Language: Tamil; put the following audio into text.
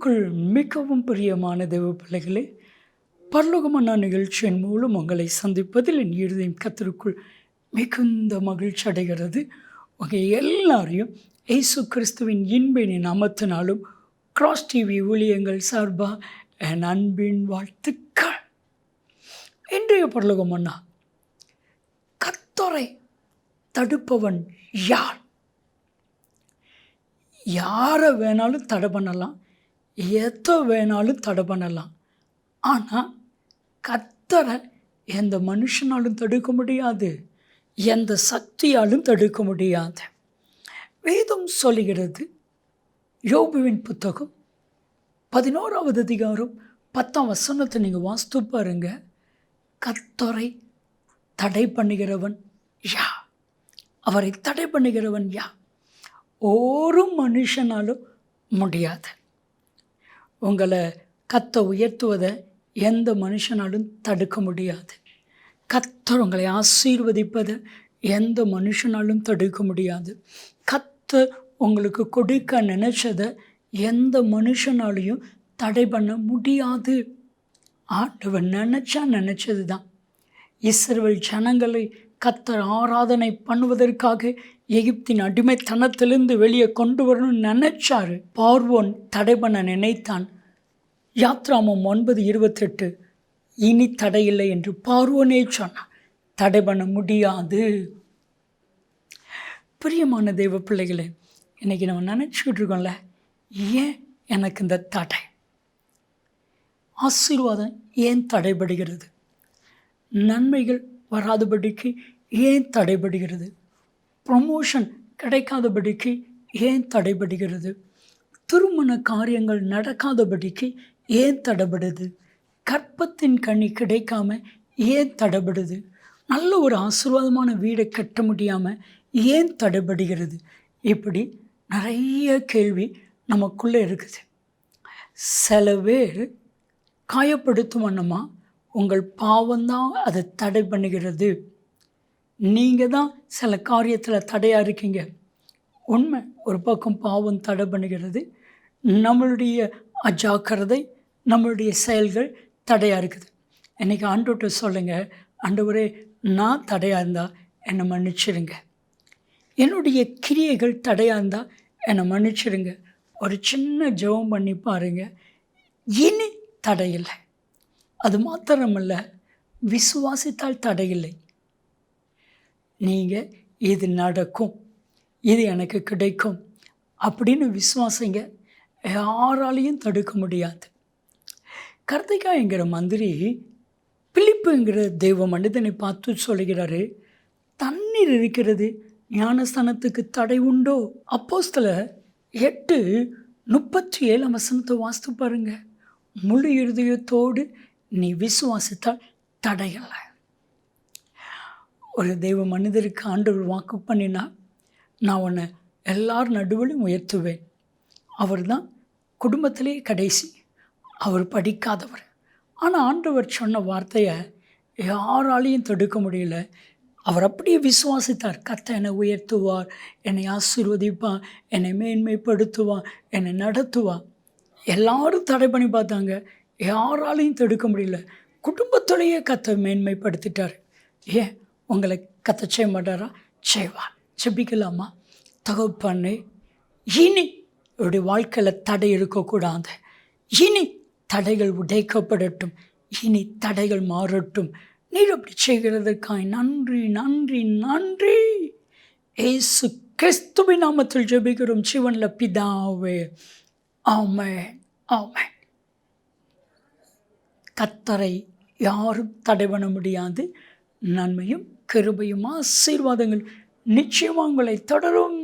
கிறிஸ்துவுக்குள் மிகவும் பிரியமான தேவ பிள்ளைகளே பரலோகமான நிகழ்ச்சியின் மூலம் உங்களை சந்திப்பதில் என் இருதயம் கத்தருக்குள் மிகுந்த மகிழ்ச்சி அடைகிறது. உங்கள் எல்லாரையும் இயேசு கிறிஸ்துவின் இன்பின் நாமத்தினாலும் கிராஸ் டிவி ஊழியங்கள் சார்பாக என் அன்பின் வாழ்த்துக்கள். இன்றைய பரலோகம் கத்தரை தடுப்பவன் யார்? யாரை வேணாலும் தடை பண்ணலாம். எதை வேணாலும் தடை பண்ணலாம். ஆனால் கத்தரை எந்த மனுஷனாலும் தடுக்க முடியாது. எந்த சக்தியாலும் தடுக்க முடியாது. வேதம் சொல்லுகிறது யோபுவின் புத்தகம் பதினோராவது அதிகாரம் பத்தாம் வசனத்தை நீங்கள் வாஸ்து பாருங்க. கத்தரை தடை பண்ணுகிறவன் யா? அவரை தடை பண்ணுகிறவன் யா? ஒரு மனுஷனாலும் முடியாது. உங்களை கத்த உயர்த்துவதை எந்த மனுஷனாலும் தடுக்க முடியாது. கத்தர் உங்களை ஆசீர்வதிப்பதை எந்த மனுஷனாலும் தடுக்க முடியாது. கத்த உங்களுக்கு கொடுக்க நினச்சதை எந்த மனுஷனாலையும் தடை பண்ண முடியாது. ஆண்டவன் நினச்சா நினச்சது தான் இஸ்ரவேல் ஜனங்களை கத்தர் ஆராதனை பண்ணுவதற்காக எகிப்தின் அடிமைத்தனத்திலிருந்து வெளியே கொண்டு வரணும்னு நினைச்சாரு. பார்வோன் தடை பண்ண நினைத்தான். யாத்ராமம் ஒன்பது இருபத்தெட்டு. இனி தடையில்லை என்று பார்வோனே சொன்னான். தடை பண்ண முடியாது. பிரியமான தெய்வ பிள்ளைகளே இன்றைக்கி நம்ம நினச்சிக்கிட்டு இருக்கோம்ல ஏன் எனக்கு இந்த தடை? ஆசீர்வாதம் ஏன் தடைபடுகிறது? நன்மைகள் வராதபடிக்கு ஏன் தடைபடுகிறது? ப்ரமோஷன் கிடைக்காதபடிக்கு ஏன் தடைபடுகிறது? திருமண காரியங்கள் நடக்காதபடிக்கு ஏன் தடைபடுது? கற்பத்தின் கனி கிடைக்காம ஏன் தடைபடுது? நல்ல ஒரு ஆசீர்வாதமான வீடை கட்ட முடியாமல் ஏன் தடைபடுகிறது? இப்படி நிறைய கேள்வி நமக்குள்ளே இருக்குது. சில பேர் காயப்படுத்தும் வண்ணமாக உங்கள் பாவம்தான் அதை தடை பண்ணுகிறது. நீங்கள் தான் சில காரியத்தில் தடையாக இருக்கீங்க. உண்மை ஒரு பக்கம் பாவம் தடை பண்ணுகிறது. நம்மளுடைய அஜாக்கிரதை நம்மளுடைய செயல்கள் தடையாக இருக்குது. இன்றைக்கி ஆண்டோட்ட சொல்லுங்கள் ஆண்டவரே நான் தடையாக இருந்தால் என்னை மன்னிச்சிடுங்க என்னுடைய கிரியைகள் தடையாக இருந்தால் என்னை மன்னிச்சிடுங்க ஒரு சின்ன ஜெபம் பண்ணி பாருங்கள் இனி தடையில்லை. அது மாத்திரமல்ல விசுவாசித்தால் தடையில்லை. நீங்கள் இது நடக்கும் இது எனக்கு கிடைக்கும் அப்படின்னு விசுவாசிங்க யாராலையும் தடுக்க முடியாது. கர்த்திகாய்ங்கிற மந்திரி பிலிப்புங்கிற தெய்வ மனிதனை பார்த்து சொல்லுகிறாரு தண்ணீர் இருக்கிறது ஞானஸ்தானத்துக்கு தடை உண்டோ? அப்போஸ்தில் எட்டு முப்பத்தி ஏழாம் வசனத்தை வாசித்து பாருங்கள் முழு இருதயத்தோடு நீ விசுவாசித்தால் தடையல்ல ஒரு தெய்வ மனிதருக்கு ஆண்டவர் வாக்கு பண்ணினா நான் உன்னை எல்லார் நடுவிலும் உயர்த்துவேன். அவர் தான் குடும்பத்திலே கடைசி. அவர் படிக்காதவர். ஆனால் ஆண்டவர் சொன்ன வார்த்தையை யாராலையும் தடுக்க முடியல. அவர் அப்படியே விசுவாசித்தார். கத்த என்னை உயர்த்துவார் என்னை ஆசீர்வதிப்பார் என்னை மேன்மைப்படுத்துவான் என்னை நடத்துவான் எல்லாரும் தடை பண்ணி பார்த்தாங்க. யாராலையும் தடுக்க முடியல. குடும்பத்தோடையே கத்தை மேன்மைப்படுத்திட்டார். ஏன்? உங்களை கத்த செய்ய மாட்டாரா? செய்வா செபிக்கலாமா தகப்பண்ணு இனி என்னுடைய வாழ்க்கையில் தடை இருக்கக்கூடாது. இனி தடைகள் உடைக்கப்படட்டும். இனி தடைகள் மாறட்டும். நீர் அப்படி செய்கிறதற்காய் நன்றி நன்றி நன்றி. ஏசு கிறிஸ்துவின் நாமத்தில் ஜெபிக்கிறோம். சிவனில் பிதாவே. ஆமே ஆமே கத்தரை யாரும் தடை பண்ண முடியாது. நன்மையும் கிருபையும் ஆசீர்வாதங்கள் நிச்சயமாக உங்களை தொடரும்.